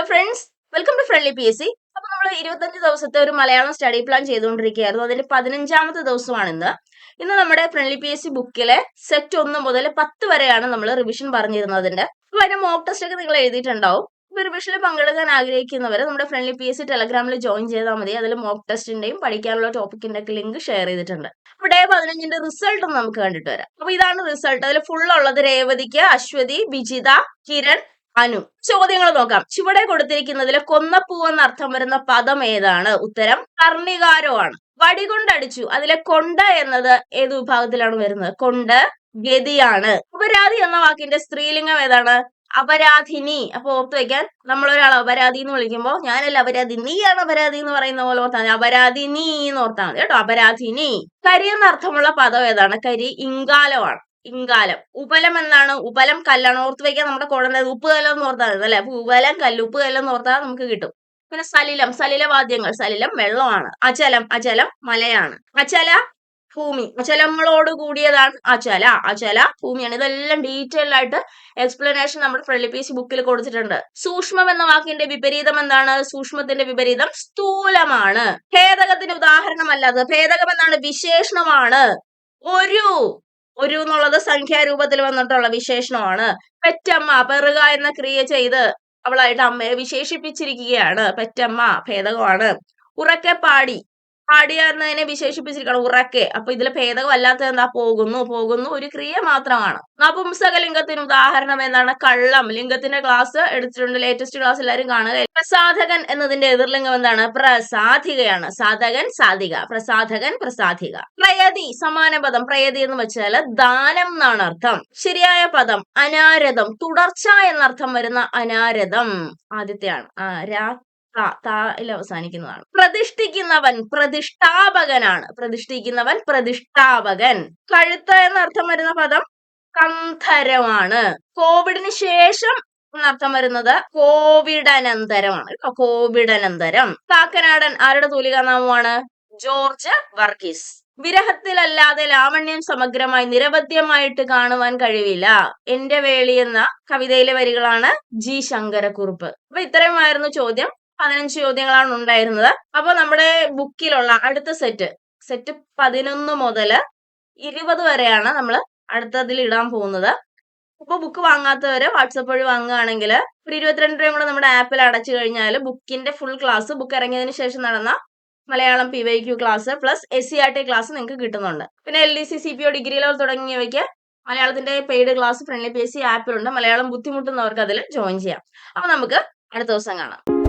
Hello friends welcome to friendly P S C അപ്പൊ നമ്മൾ ഇരുപത്തഞ്ച് ദിവസത്തെ ഒരു മലയാളം സ്റ്റഡി പ്ലാൻ ചെയ്തുകൊണ്ടിരിക്കുകയായിരുന്നു. അതിന്റെ പതിനഞ്ചാമത്തെ ദിവസമാണ് ഇന്ന് ഇന്ന് നമ്മുടെ ഫ്രണ്ട്ലി പി എസ് സി ബുക്കിലെ സെറ്റ് ഒന്ന് മുതൽ പത്ത് വരെയാണ് നമ്മൾ റിവിഷൻ പറഞ്ഞിരുന്നതിന്റെ. അപ്പൊ അതിന്റെ മോക്ക് ടെസ്റ്റ് ഒക്കെ നിങ്ങൾ എഴുതിയിട്ടുണ്ടാവും. ഇപ്പൊ റിവിഷനിൽ പങ്കെടുക്കാൻ ആഗ്രഹിക്കുന്നവർ നമ്മുടെ ഫ്രണ്ട്ലി പി എസ് സി ടെലഗ്രാമിൽ ജോയിൻ ചെയ്താൽ മതി. അതിൽ മോക്ക് ടെസ്റ്റിന്റെയും പഠിക്കാനുള്ള ടോപ്പിക്കിന്റെ ഒക്കെ ലിങ്ക് ഷെയർ ചെയ്തിട്ടുണ്ട്. അപ്പൊ ഡേ പതിനഞ്ചിന്റെ റിസൾട്ട് നമുക്ക് കണ്ടിട്ട് വരാം. അപ്പൊ ഇതാണ് റിസൾട്ട് അതിൽ ഫുൾ ഉള്ളത് രേവതിക്ക് അശ്വതി ബിജിത കിരൺ അനു. ചോദ്യങ്ങൾ നോക്കാം. ചുവടെ കൊടുത്തിരിക്കുന്നതിൽ കൊന്നപ്പൂ എന്ന അർത്ഥം വരുന്ന പദം ഏതാണ്? ഉത്തരം കർണികാരോ ആണ് വടികൊണ്ടടിച്ചു അതിലെ കൊണ്ട എന്നത് ഏത് വിഭാഗത്തിലാണ് വരുന്നത്? കൊണ്ട് ഗതിയാണ്. അപരാധി എന്ന വാക്കിന്റെ സ്ത്രീലിംഗം ഏതാണ്? അപരാധിനി. അപ്പൊ ഓർത്ത് വെക്കാൻ നമ്മൾ അപരാധി എന്ന് വിളിക്കുമ്പോൾ ഞാനല്ല അപരാധി നീയാണ് അപരാധി എന്ന് പറയുന്ന പോലെ ഓർത്താൽ മതി. അപരാധി നീ എന്ന് ഓർത്താൽ മതി കേട്ടോ. അപരാധിനി. കരി എന്ന അർത്ഥമുള്ള പദം ഏതാണ്? കരി ഇങ്കാലമാണ്. ഇങ്കാലം. ഉപലം എന്താണ് ഉപലം കല്ലാണ്. ഓർത്ത് വെക്കാൻ നമ്മുടെ കുഴന്നത് ഉപ്പ് കല്ലം എന്ന് ഓർത്താൽ മതി അല്ലെ? അപ്പൊ ഉപലം കല്ല് ഉപ്പ് കല്ലം എന്ന് ഓർത്താൽ നമുക്ക് കിട്ടും. പിന്നെ സലിലം. സലിലവാദ്യങ്ങൾ. സലിലം വെള്ളമാണ്. അചലം. അചലം മലയാണ്. അചല ഭൂമി. അചലങ്ങളോട് കൂടിയതാണ് അചല. അചല ഭൂമിയാണ്. ഇതെല്ലാം ഡീറ്റെയിൽ ആയിട്ട് എക്സ്പ്ലനേഷൻ നമ്മുടെ ഫ്രണ്ട്ലി പേജ് ബുക്കിൽ കൊടുത്തിട്ടുണ്ട്. സൂക്ഷ്മം എന്ന വാക്കിന്റെ വിപരീതം എന്താണ്? സൂക്ഷ്മത്തിന്റെ വിപരീതം സ്ഥൂലമാണ്. ഭേദകത്തിന് ഉദാഹരണമല്ലാതെ ഭേദകം എന്താണ് വിശേഷണമാണ്. ഒരു ഒരു എന്നുള്ളത് സംഖ്യാരൂപത്തിൽ വന്നിട്ടുള്ള വിശേഷണമാണ്. പെറ്റമ്മ പെറുക എന്ന ക്രിയ ചെയ്ത് അവളായിട്ട് അമ്മയെ വിശേഷിപ്പിച്ചിരിക്കുകയാണ്. പെറ്റമ്മ ഭേദകമാണ്. ഉറക്കെ പാടി പാടിയ എന്നതിനെ വിശേഷിപ്പിച്ചിരിക്കണം. ഉറക്കെ. അപ്പൊ ഇതിലെ ഭേദകം അല്ലാത്ത എന്താ പോകുന്നു പോകുന്നു. ഒരു ക്രിയ മാത്രമാണ്. നപുംസക ലിംഗത്തിന് ഉദാഹരണം എന്താണ്? കള്ളം. ലിംഗത്തിന്റെ ക്ലാസ് എടുത്തിട്ടുണ്ട്. ലേറ്റസ്റ്റ് ക്ലാസ് എല്ലാവരും കാണുക. പ്രസാധകൻ എന്നതിന്റെ എതിർലിംഗം എന്താണ്? പ്രസാധികയാണ്. സാധകൻ സാധിക. പ്രസാധകൻ പ്രസാധിക. പ്രയതി സമാന പദം. പ്രയതി എന്ന് വെച്ചാൽ ദാനം എന്നാണ് അർത്ഥം. ശരിയായ പദം അനാരതം. തുടർച്ച എന്നർത്ഥം വരുന്ന അനാരതം ആദ്യത്തെയാണ്. ആ രാ തായിൽ അവസാനിക്കുന്നതാണ്. പ്രതിഷ്ഠിക്കുന്നവൻ പ്രതിഷ്ഠാപകനാണ്. പ്രതിഷ്ഠിക്കുന്നവൻ പ്രതിഷ്ഠാപകൻ. കഴുത്ത എന്ന അർത്ഥം വരുന്ന പദം കന്ധരമാണ്. കോവിഡിന് ശേഷം എന്നർത്ഥം വരുന്നത് കോവിഡനന്തരമാണ് കോവിഡനന്തരം. കാക്കനാടൻ ആരുടെ തൂലികാനാമമാണ്? ജോർജ് വർഗീസ്. വിരഹത്തിലല്ലാതെ ലാവണ്യം സമഗ്രമായി നിരവധ്യമായിട്ട് കാണുവാൻ കഴിവില്ല. എന്റെ വേളി എന്ന കവിതയിലെ വരികളാണ് ജി ശങ്കരക്കുറുപ്പ്. അപ്പൊ ഇത്രയുമായിരുന്നു ചോദ്യം. പതിനഞ്ച് ചോദ്യങ്ങളാണ് ഉണ്ടായിരുന്നത്. അപ്പോൾ നമ്മുടെ ബുക്കിലുള്ള അടുത്ത സെറ്റ് സെറ്റ് പതിനൊന്ന് മുതൽ ഇരുപത് വരെയാണ് നമ്മൾ അടുത്തതിൽ ഇടാൻ പോകുന്നത്. അപ്പൊ ബുക്ക് വാങ്ങാത്തവര് വാട്സപ്പ് വഴി വാങ്ങുകയാണെങ്കിൽ ഒരു ഇരുപത്തിരണ്ട് രൂപയും കൂടെ നമ്മുടെ ആപ്പിൽ അടച്ചു കഴിഞ്ഞാൽ ബുക്കിന്റെ ഫുൾ ക്ലാസ് ബുക്ക് ഇറങ്ങിയതിന് ശേഷം നടന്ന Malayalam P Y Q class plus S C R T class നിങ്ങൾക്ക് കിട്ടുന്നുണ്ട്. പിന്നെ L D C C P O degree level തുടങ്ങിയവയ്ക്ക് മലയാളത്തിന്റെ paid class friendly P S C ആപ്പിലുണ്ട് Malayalam ബുദ്ധിമുട്ടുന്നവർക്ക് അതിൽ ജോയിൻ ചെയ്യാം. അപ്പൊ നമുക്ക് അടുത്ത ദിവസം കാണാം.